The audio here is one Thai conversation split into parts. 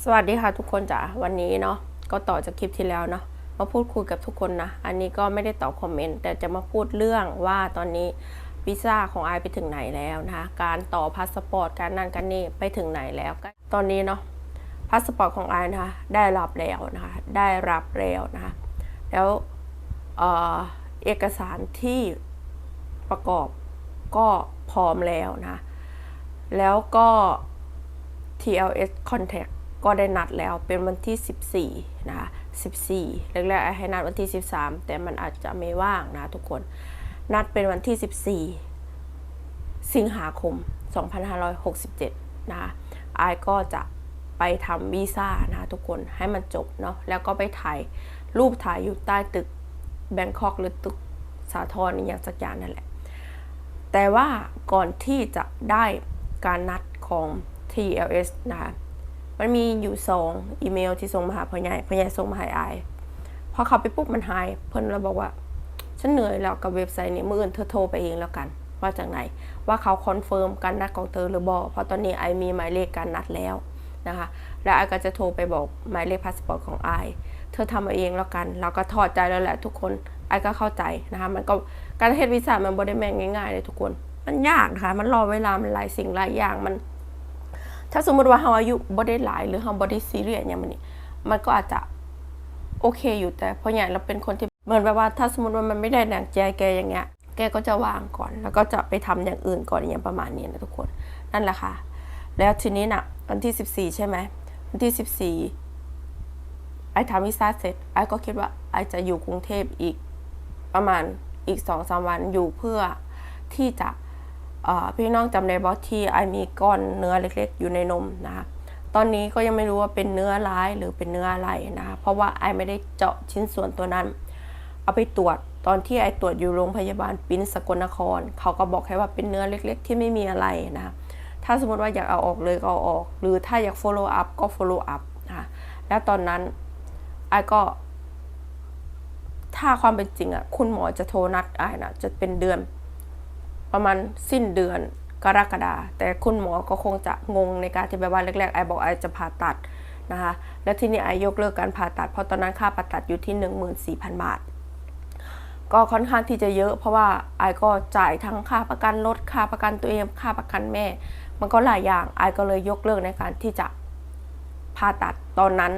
สวัสดีค่ะทุกคนจ้ะวันนี้เนาะก็ต่อจากคลิปที่แล้วเนาะมาพูดคุยกับทุกคนนะ อันนี้ก็ไม่ได้ตอบคอมเมนต์แต่จะมาพูดเรื่องว่าตอนนี้วีซ่าของไอไปถึงไหนแล้วนะคะการต่อพาสปอร์ตการนั่นกันนี่ไปถึงไหนแล้วก็ตอนนี้เนาะพาสปอร์ตของไอนะคะได้รับแล้วนะคะได้รับแล้วนะคะแล้วเออเอกสารที่ประกอบก็พร้อมแล้วนะแล้วก็ TLS Contact ก็ได้นัดแล้วเป็นวันที่ 14 นะคะ 14 แรกๆให้นัดวันที่ 13 แต่มันอาจจะไม่ว่างนะทุกคน นัดเป็นวันที่ 14 สิงหาคม 2567 นะคะไอก็จะไปทำวีซ่านะทุกคนให้มันจบเนาะ แล้วก็ไปถ่ายรูปถ่ายอยู่ใต้ตึกแบงคอกหรือตึกสาทรอย่างสักอย่างนั่นแหละ แต่ว่าก่อนที่จะได้การนัดของ TLS นะคะ มันมีอยู่สองอีเมลที่ส่งมาหาพ่อใหญ่พ่อใหญ่ส่งมาให้อายพอเขาไปปุ๊บมันหาย เพิ่นเราบอกว่า ฉันเหนื่อยแล้วกับเว็บไซต์นี้มื่ออื่นเธอโทรไปเองแล้วกัน ว่าจากไหน ว่าเขาคอนเฟิร์มการนัดของเธอหรือบอกเพราะตอนนี้ไอมีหมายเลขการนัดแล้วนะคะ แล้วไอก็จะโทรไปบอกหมายเลขพาสปอร์ตของไอเธอทำมาเองแล้วกัน เราก็ถอดใจแล้วแหละทุกคนไอก็เข้าใจนะคะ มันก็การเฮ็ดวีซ่ามันบ่ได้แม่งง่ายๆเลยทุกคน มันยากนะคะ มันรอเวลา มันหลายสิ่งหลายอย่าง มัน ถ้าสมมติว่าเราอายุบ่ได้หลาย หรือเราบ่ได้ซีเรียสอย่างมันนี่มันก็อาจจะโอเคอยู่แต่เพราะอย่างเราเป็นคนที่เหมือนแบบว่า ถ้าสมมติว่ามันไม่ได้ดังใจแกอย่างเงี้ย แกก็จะวางก่อน แล้วก็จะไปทำอย่างอื่นก่อนอย่างประมาณนี้นะทุกคนนั่นแหละค่ะ แล้วทีนี้นะ่ะวันที่ 14 ใช่ไหมวันที่ 14ไอ้ทำวีซ่าเสร็จไอ้ก็คิดว่าไอ้จะอยู่กรุงเทพอีกประมาณอีกสองสามวันอยู่เพื่อที่จะ พี่น้องจำได้บอที่ไอมีก้อนเนื้อเล็กๆ อยู่ในนมนะคะตอนนี้ก็ยังไม่รู้ว่าเป็นเนื้อร้ายหรือเป็นเนื้ออะไรนะคะเพราะว่าไอไม่ได้เจาะชิ้นส่วนตัวนั้น เอาไปตรวจตอนที่ไอตรวจอยู่โรงพยาบาลปิ้นสกลนคร เขาก็บอกแค่ว่าเป็นเนื้อเล็ก ๆ ที่ไม่มีอะไรนะะถ้าสมมติว่าอยากเอาออกเลยก็เอาออก หรือถ้าอยาก follow up ก็ follow up นะะแล้วตอนนั้นไอก็ ถ้าความเป็นจริงอะคุณหมอจะโทรนัดไอนะจะเป็นเดือน ประมาณสิ้นเดือนกรกฎาแต่คุณหมอก็คงจะงงในการที่แบบว่าแรกๆไอบอกไอจะผ่าตัดนะคะแล้วทีนี้ไอยกเลิกการผ่าตัด เพราะตอนนั้นค่าผ่าตัดอยู่ที่ 14,000 บาท ก็ค่อนข้างที่จะเยอะ เพราะว่าไอก็จ่ายทั้งค่าประกันรถค่าประกันตัวเองค่าประกันแม่ มันก็หลายอย่างไอก็เลยยกเลิกในการที่จะผ่าตัดตอนนั้น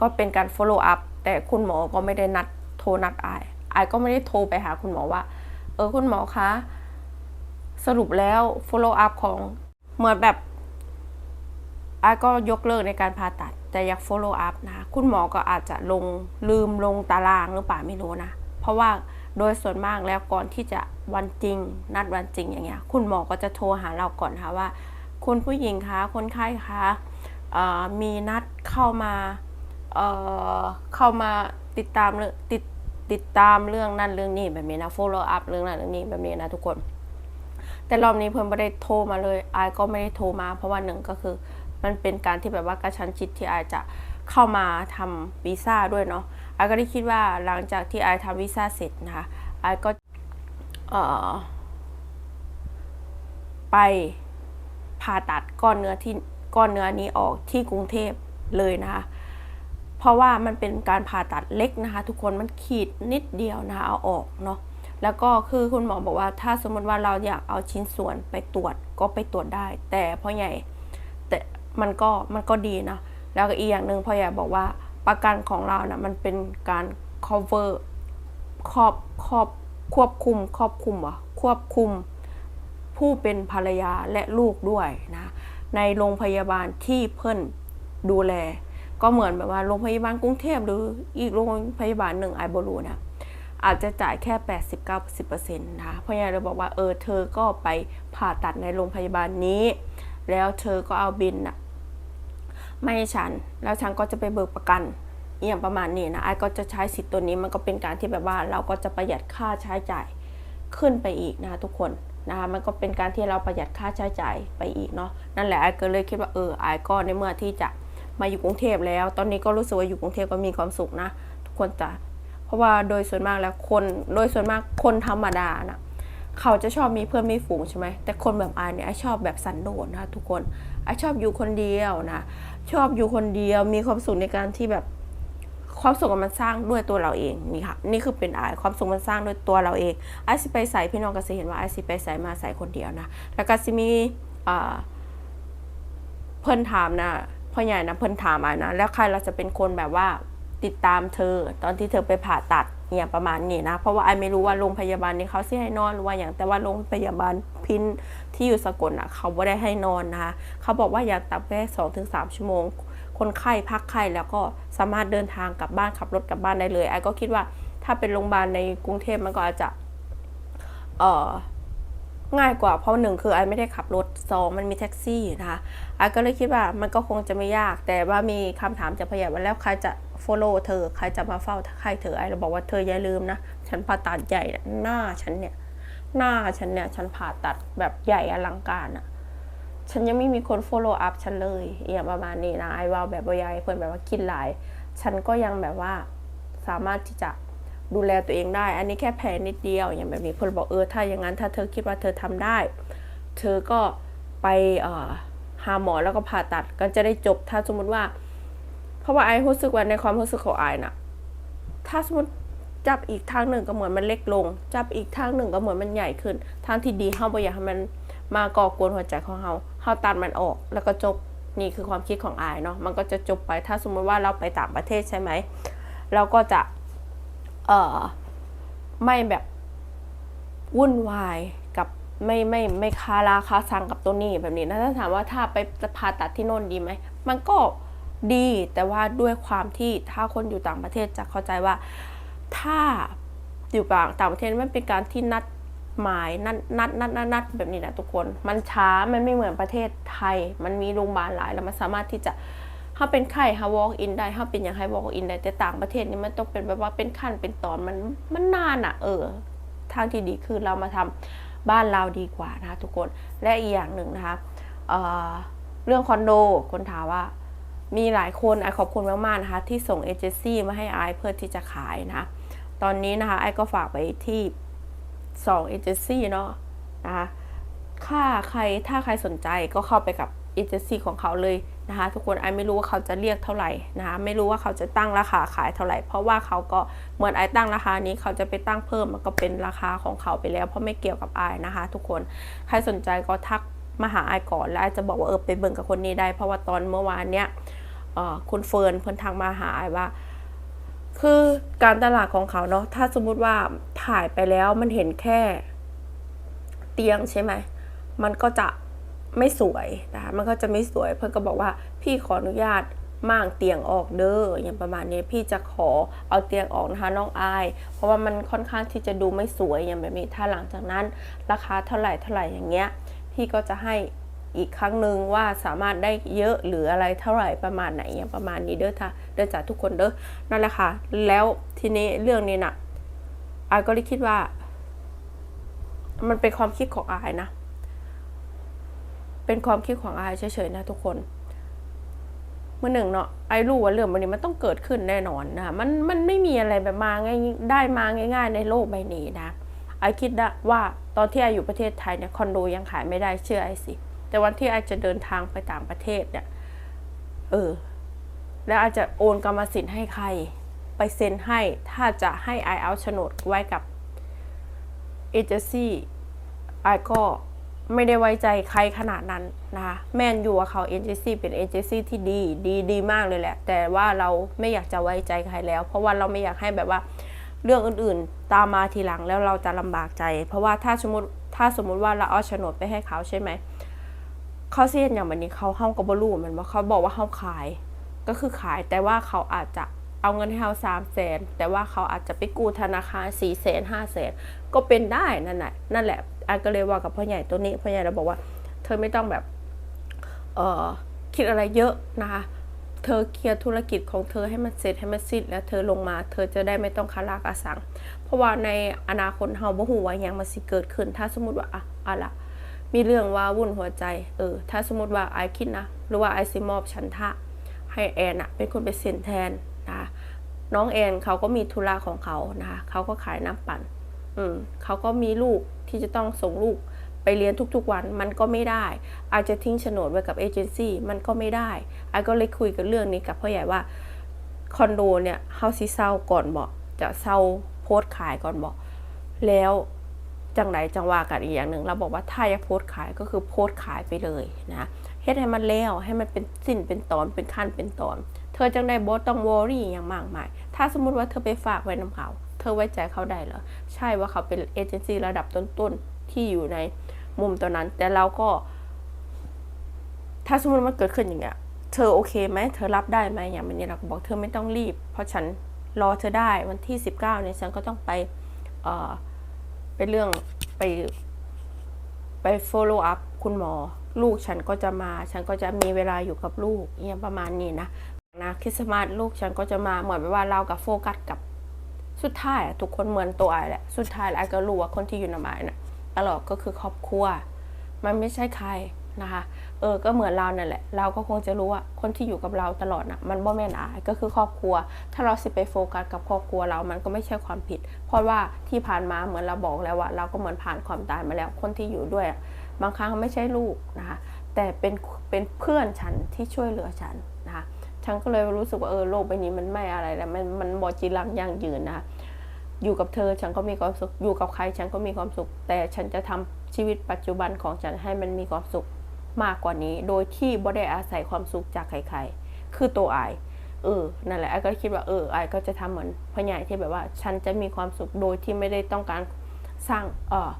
ก็เป็นการ follow up แต่คุณหมอก็ไม่ได้นัดโทรนัดไอไอก็ไม่ได้โทรไปหาคุณหมอว่า เออคุณหมอคะ สรุปแล้ว follow up ของเหมือนแบบอาก็ยกเลิกในการผ่าตัด แต่อยาก follow up นะคะคุณหมอก็อาจจะลงลืมลงตารางหรือเปล่าไม่รู้นะ เพราะว่าโดยส่วนมากแล้วก่อนที่จะวันจริง นัดวันจริงอย่างเงี้ย คุณหมอก็จะโทรหาเราก่อนค่ะว่า คุณผู้หญิงคะคนไข้คะมีนัดเข้ามาเเข้ามาติดตามเรื่องติดติดตามเรื่องนั่นเรื่องนี้แบบนี้นะ follow up เรื่องนั้นเรื่องนี้แบบนี้นะทุกคน แต่รอบนี้เพิ่อนไม่ได้โทรมาเลยไอายก็ไม่ได้โทรมา เพราะว่าหนึ่งก็คือมันเป็นการที่แบบว่ากระชั้นชิดที่ไอายจะเข้ามาทำวีซ่าด้วยเนาะไอายก็ได้คิดว่าหลังจากที่ไอายทำวีซ่าเสร็จนะคะไอายก็เอ่อไปผ่าตัดก้อนเนื้อที่ก้อนเนื้อนี้ออกที่กรุงเทพเลยนะคะเพราะว่ามันเป็นการผ่าตัดเล็กนะคะ ทุกคนมันขีดนิดเดียวนะคะเอาออกเนาะ แล้วก็คือคุณหมอบอกว่าถ้าสมมติว่าเราอยากเอาชิ้นส่วนไปตรวจก็ไปตรวจได้ แต่พ่อใหญ่แต่มันก็มันก็ดีนะ แล้วก็อีกอย่างหนึ่งพ่อใหญ่บอกว่าประกันของเรานะมันเป็นการ cover ครอบครอบควบคุมครอบคุมเหรอควบคุมผู้เป็นภรรยาและลูกด้วยนะ ในโรงพยาบาลที่เพิ่นดูแล ก็เหมือนแบบว่าโรงพยาบาลกรุงเทพหรืออีกโรงพยาบาลหนึ่งไอโบรูนะ อาจจะจ่ายแค่ 80-90%นะคะเพราะงั้นเราบอกว่าเออเธอก็ไปผ่าตัดในโรงพยาบาลนี้ แล้วเธอก็เอาบินน่ะไม่ให้ฉัน แล้วฉันก็จะไปเบิกประกันอย่างประมาณนี้นะไอ้ก็จะใช้สิทธิ์ตัวนี้มันก็เป็นการที่แบบว่าเราก็จะประหยัดค่าใช้จ่ายขึ้นไปอีกนะคะทุกคนนะคะมันก็เป็นการที่เราประหยัดค่าใช้จ่ายไปอีกเนาะนั่นแหละไอ้ก็เลยคิดว่าเออไอ้ก็ในเมื่อที่จะมาอยู่กรุงเทพแล้ว ตอนนี้ก็รู้สึกว่าอยู่กรุงเทพก็มีความสุขนะ ทุกคนจะ เพราะว่าโดยส่วนมากแล้วคนโดยส่วนมากคนธรรมดานะเขาจะชอบมีเพื่อนมีฝูงใช่ไหมแต่คนแบบอายเนี่ยไอชอบแบบสันโดษนะคะทุกคนไอชอบอยู่คนเดียวนะชอบอยู่คนเดียวมีความสุขในการที่แบบความสุขมันสร้างด้วยตัวเราเองนี่ค่ะนี่คือเป็นอายความสุขมันสร้างด้วยตัวเราเองไอซิไปใส่พี่น้องก็จะเห็นว่าไอซิไปใส่มาใส่คนเดียวนะแล้วก็ซิมีเพิ่นถามนะพ่อใหญ่นะเพิ่นถามอายนะแล้วใครเราจะเป็นคนแบบว่า ติดตามเธอ ตอนที่เธอไปผ่าตัดเนี่ยประมาณนี้นะ เพราะว่าไอไม่รู้ว่าโรงพยาบาลนี้เขาสิให้นอนหรือว่าอย่างแต่ว่าโรงพยาบาลพินที่อยู่สกลอะเขาไม่ได้ให้นอนนะคะเขาบอกว่าอย่าตับแค่สองถึงสามชั่วโมง คนไข้พักไข้แล้วก็สามารถเดินทางกลับบ้านขับรถกลับบ้านได้เลยไอก็คิดว่าถ้าเป็นโรงพยาบาลในกรุงเทพมันก็อาจจะเอ่อง่ายกว่าเพราะหนึ่งคือไอไม่ได้ขับรถสองมันมีแท็กซี่นะคะไอก็เลยคิดว่ามันก็คงจะไม่ยาก แต่ว่ามีคำถามจากพยาบาลแล้วใครจะ follow เธอ ใครจะมาเฝ้าไข้เธอไอ้เราบอกว่าเธออย่าลืมนะ ฉันผ่าตัดใหญ่นะหน้าฉันเนี่ย หน้าฉันเนี่ย ฉันผ่าตัดแบบใหญ่อลังการอะฉันยังไม่มีคน follow up ฉันเลยอย่างประมาณนี้นะไอ้ว่าแบบว่ายายเพื่อนแบบว่ากินหลาย ฉันก็ยังแบบว่าสามารถที่จะดูแลตัวเองได้ อันนี้แค่แผลนิดเดียวอย่างแบบนี้เพื่อนบอกเออถ้าอย่างนั้นถ้าเธอคิดว่าเธอทำได้ เธอก็ไปหาหมอแล้วก็ผ่าตัดกันจะได้จบถ้าสมมติว่า เพราะว่าไอ้รู้สึกว่าในความรู้สึกของไอ้น่ะ ถ้าสมมติจับอีกทางหนึ่งก็เหมือนมันเล็กลง จับอีกทางหนึ่งก็เหมือนมันใหญ่ขึ้น ทางที่ดีเฮาบ่อยากให้มันมาก่อกวนหัวใจของเฮาเฮาตัดมันออก แล้วก็จบนี่คือความคิดของอายเนาะมันก็จะจบไปถ้าสมมติว่าเราไปต่างประเทศใช่ไหมเราก็จะเอ่อไม่แบบวุ่นวายกับไม่ไม่ไม่คาราคาซังกับตัวนี้แบบนี้นะถ้าถามว่าถ้าไปผ่าตัดที่โน่นดีไหมมันก็ ดี แต่ว่าด้วยความที่ถ้าคนอยู่ต่างประเทศจะเข้าใจว่า ถ้าอยู่ต่างประเทศมันเป็นการที่นัดหมายนัดนัดนัดนัดนัดแบบนี้นะทุกคน มันช้ามันไม่เหมือนประเทศไทย มันมีโรงพยาบาลหลายแล้วมันสามารถที่จะถ้าเป็นไข้ฮา walk in ได้ถ้าเป็นอย่างไฮ walk in ได้แต่ต่างประเทศนี่มันต้องเป็นแบบว่าเป็นขั้นเป็นตอนมันมันนานอะเออ ทางที่ดีคือเรามาทำบ้านเราดีกว่านะคะทุกคนและอีกอย่างหนึ่งนะคะเออเรื่องคอนโดคนถามว่า มีหลายคนไอขอบคุณมากๆนะคะที่ส่งเอเจนซี่มาให้ไอเพื่อที่จะขายนะ ตอนนี้นะคะไอก็ฝากไปที่2เอเจนซี่เนาะนะคะถ้าใครถ้าใครสนใจก็เข้าไปกับเอเจนซี่ของเขาเลยนะคะทุกคนไอไม่รู้ว่าเขาจะเรียกเท่าไหร่นะคะไม่รู้ว่าเขาจะตั้งราคาขายเท่าไหร่ เพราะว่าเขาก็เหมือนไอตั้งราคานี้เขาจะไปตั้งเพิ่มมันก็เป็นราคาของเขาไปแล้ว เพราะไม่เกี่ยวกับไอนะคะ ทุกคนใครสนใจก็ทัก มาหาไอก่อนแล้วไอจะบอกว่าเออไปเบิ่งกับคนนี้ได้ เพราะว่าตอนเมื่อวานเนี้ยคุณเฟิร์นเพิ่นทักมาหาไอว่า คือการตลาดของเขาเนาะถ้าสมมุติว่าถ่ายไปแล้วมันเห็นแค่ เตียงใช่ไหมมันก็จะไม่สวยนะคะมันก็จะไม่สวย เพื่อนก็บอกว่าพี่ขออนุญาตม่างเตียงออกเด้ออย่างประมาณนี้พี่จะขอเอาเตียงออกนะคะน้องอาย เพราะว่ามันค่อนข้างที่จะดูไม่สวยอย่างแบบนี้ถ้าหลังจากนั้นราคาเท่าไหร่เท่าไหร่อย่างเงี้ย พี่ก็จะให้อีกครั้งหนึ่งว่าสามารถได้เยอะหรืออะไรเท่าไหร่ประมาณไหนอย่างประมาณนี้เด้อค่ะเด้อจากทุกคนเด้อนั่นแหละค่ะ แล้วทีนี้เรื่องนี้นะอายก็เลยคิดว่า มันเป็นความคิดของอายนะ เป็นความคิดของอายเฉยๆนะทุกคนเมื่อหนึ่งเนาะไอ้รู้ว่าเรื่องมันนี้มันต้องเกิดขึ้นแน่นอนนะมันมันไม่มีอะไรแบบมาง่ายได้มาง่าย ๆ ในโลกใบนี้นะ ไอคิดนะว่าตอนที่ไออยู่ประเทศไทยเนี่ยคอนโดยังขายไม่ได้เชื่อไอสิ แต่วันที่ไอจะเดินทางไปต่างประเทศเนี่ยเออแล้วอาจจะโอนกรรมสิทธิ์ให้ใคร ไปเซ็นให้ถ้าจะให้ไอเอาโฉนดไว้กับเอเจนซี่ไอก็ไม่ได้ไว้ใจใครขนาดนั้นนะคะแม่นอยู่ว่าเขาเอเจนซี่เป็นเอเจนซี่ที่ดีดีดีมากเลยแหละ แต่ว่าเราไม่อยากจะไว้ใจใครแล้ว เพราะว่าเราไม่อยากให้แบบว่า เรื่องอื่นๆ ตามมาทีหลังแล้วเราจะลำบากใจ เพราะว่าถ้าสมมติถ้าสมมุติว่าเราเอาโฉนดไปให้เขาใช่ไหมเขาเสียนอย่างวันนี้เขาเฮากับบรูมันว่าเขาบอกว่าเขาขาย ก็คือขายแต่ว่าเขาอาจจะเอาเงินให้เราสามแสนแต่ว่าเขาอาจจะไปกู้ธนาคารสี่แสนห้าแสนก็เป็นได้นั่นแหละนั่นแหละอันก็เลยว่ากับพ่อใหญ่ตัวนี้พ่อใหญ่เราบอกว่า เธอไม่ต้องแบบเออคิดอะไรเยอะนะคะ เธอเคลียร์ธุรกิจของเธอให้มันเสร็จให้มันสิ้นแล้วเธอลงมา เธอจะได้ไม่ต้องคาราคาสัง เพราะว่าในอนาคตเฮาบ่ฮู้ว่าหยังมันสิเกิดขึ้น ถ้าสมมติว่าอะอะล่ะมีเรื่องว่าวุ่นหัวใจ เออ ถ้าสมมติว่าไอคิดนะ หรือว่าไอซิมอบฉันทะ ให้แอนอะเป็นคนไปเซ็นแทนนะคะน้องแอนเขาก็มีธุระของเขานะคะเขาก็ขายน้ำปั่น อืมเขาก็มีลูกที่จะต้องส่งลูก ไปเรียนทุกๆวันมันก็ไม่ได้ อาจจะทิ้งโฉนดไว้กับเอเจนซี่มันก็ไม่ได้ไอ้ก็เลยคุยกันเรื่องนี้กับพ่อใหญ่ว่าคอนโดเนี่ยเฮาสิเศร้าก่อนบอกจะเศร้าโพสขายก่อนบอกแล้วจังไหนจังว่ากันอีกอย่างหนึ่งเราบอกว่าถ้าอยากโพสขายก็คือโพสขายไปเลยนะเฮ็ดให้มันแล้วให้มันเป็นสิ้นเป็นตอนเป็นขั้นเป็นตอน เธอจังได้บอต้องวอรี่อย่างมากมาย ถ้าสมมุติว่าเธอไปฝากไว้น้ำเขา เธอไว้ใจเขาได้เหรอ ใช่ว่าเขาเป็นเอเจนซี่ระดับต้นๆที่อยู่ใน มุมตอนนั้น แต่เราก็ ถ้าสมมติมันเกิดขึ้นอย่างเงี้ย เธอโอเคไหมเธอรับได้ไหมอย่างนี้เราก็บอกเธอไม่ต้องรีบ เพราะฉันรอเธอได้วันที่19เก้าเนี่ยฉันก็ต้องไปเอ่อไปเรื่องไปไป follow up คุณหมอ ลูกฉันก็จะมา ฉันก็จะมีเวลาอยู่กับลูกเนี่ยประมาณนี้นะนะคริสต์มาสลูกฉันก็จะมาเหมือนแบบว่าเรากับโฟกัสกับสุดท้ายทุกคนเหมือนตัวไอ้แหละ สุดท้ายไอ้ก็รู้ว่าคนที่อยู่ในมายน่ะ ตลอดก็คือครอบครัว มันไม่ใช่ใครนะคะ เออ ก็เหมือนเรานั่นแหละ เราก็คงจะรู้ว่าคนที่อยู่กับเราตลอดน่ะมันบ่แม่นอายก็คือครอบครัว ถ้าเราสิไปโฟกัสกับครอบครัวเรา มันก็ไม่ใช่ความผิด เพราะว่าที่ผ่านมาเหมือนเราบอกแล้วว่า เราก็เหมือนผ่านความตายมาแล้ว คนที่อยู่ด้วย บางครั้งไม่ใช่ลูกนะคะ แต่เป็น เป็นเพื่อนฉันที่ช่วยเหลือฉันนะคะ ฉันก็เลยรู้สึกว่าเออโลกใบนี้มันไม่อะไรแล้วมัน มันบอจีรังยั่งยืนนะคะ อยู่กับเธอฉันก็มีความสุข อยู่กับใครฉันก็มีความสุข แต่ฉันจะทำชีวิตปัจจุบันของฉันให้มันมีความสุขมากกว่านี้ โดยที่บ่ได้อาศัยความสุขจากใครๆ คือตัวไอเออ นั่นแหละไอก็คิดว่าเออไอก็จะทำเหมือนพ่อใหญ่ที่แบบว่า ฉันจะมีความสุขโดยที่ไม่ได้ต้องการสร้างเออ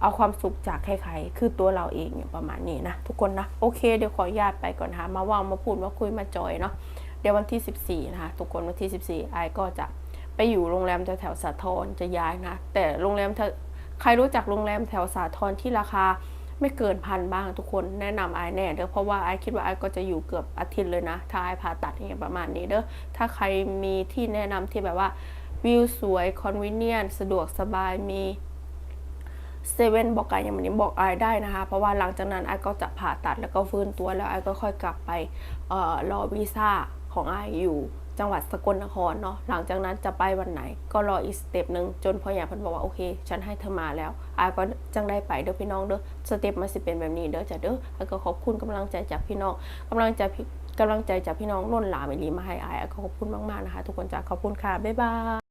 เอาความสุขจากใครๆ คือตัวเราเองอย่างประมาณนี้นะทุกคนนะโอเคเดี๋ยวขออนุญาตไปก่อนนะคะมาว่ามาพูดมาคุยมาจอยเนาะเดี๋ยววันที่ 14นะคะทุกคนวันที่ 14ไอก็จะ ไปอยู่โรงแรมแถวสาทรจะย้ายนะ แต่โรงแรมใครรู้จักโรงแรมแถวสาทรที่ราคาไม่เกินพันบ้างทุกคนแนะนำไอแน่เด้อเพราะว่าไอคิดว่าไอก็จะอยู่เกือบอาทิตย์เลยนะ ถ้าไอผ่าตัดอย่างเงี้ยประมาณนี้เด้อถ้าใครมีที่แนะนำที่แบบว่าวิวสวยคอนเวเนียนสะดวกสบายมีเซเว่นบอกไออย่างนี้บอกไอได้นะคะ เพราะว่าหลังจากนั้นไอก็จะผ่าตัดแล้วก็ฟื้นตัวแล้วไอก็ค่อยกลับไปออรอวีซ่าของไออยู่ จังหวัดสกลนครเนาะหลังจากนั้นจะไปวันไหน ก็รออีกสเต็ปหนึ่งจนพ่อใหญ่เพันบอกว่าโอเค ฉันให้เธอมาแล้วอาก็จังได้ไปเด้อพี่น้องเด้อสเต็ปมันสิเป็นแบบนี้เด้อจ้ะเด้อแล้วก็ขอบคุณกำลังใจจากพี่น้องกำลังใจกำลังใจจากพี่น้องล้นหลามอีลีมาให้อายอาก็ขอบคุณมากๆนะคะ ทุกคนจ้ะขอบคุณค่ะบ๊ายบาย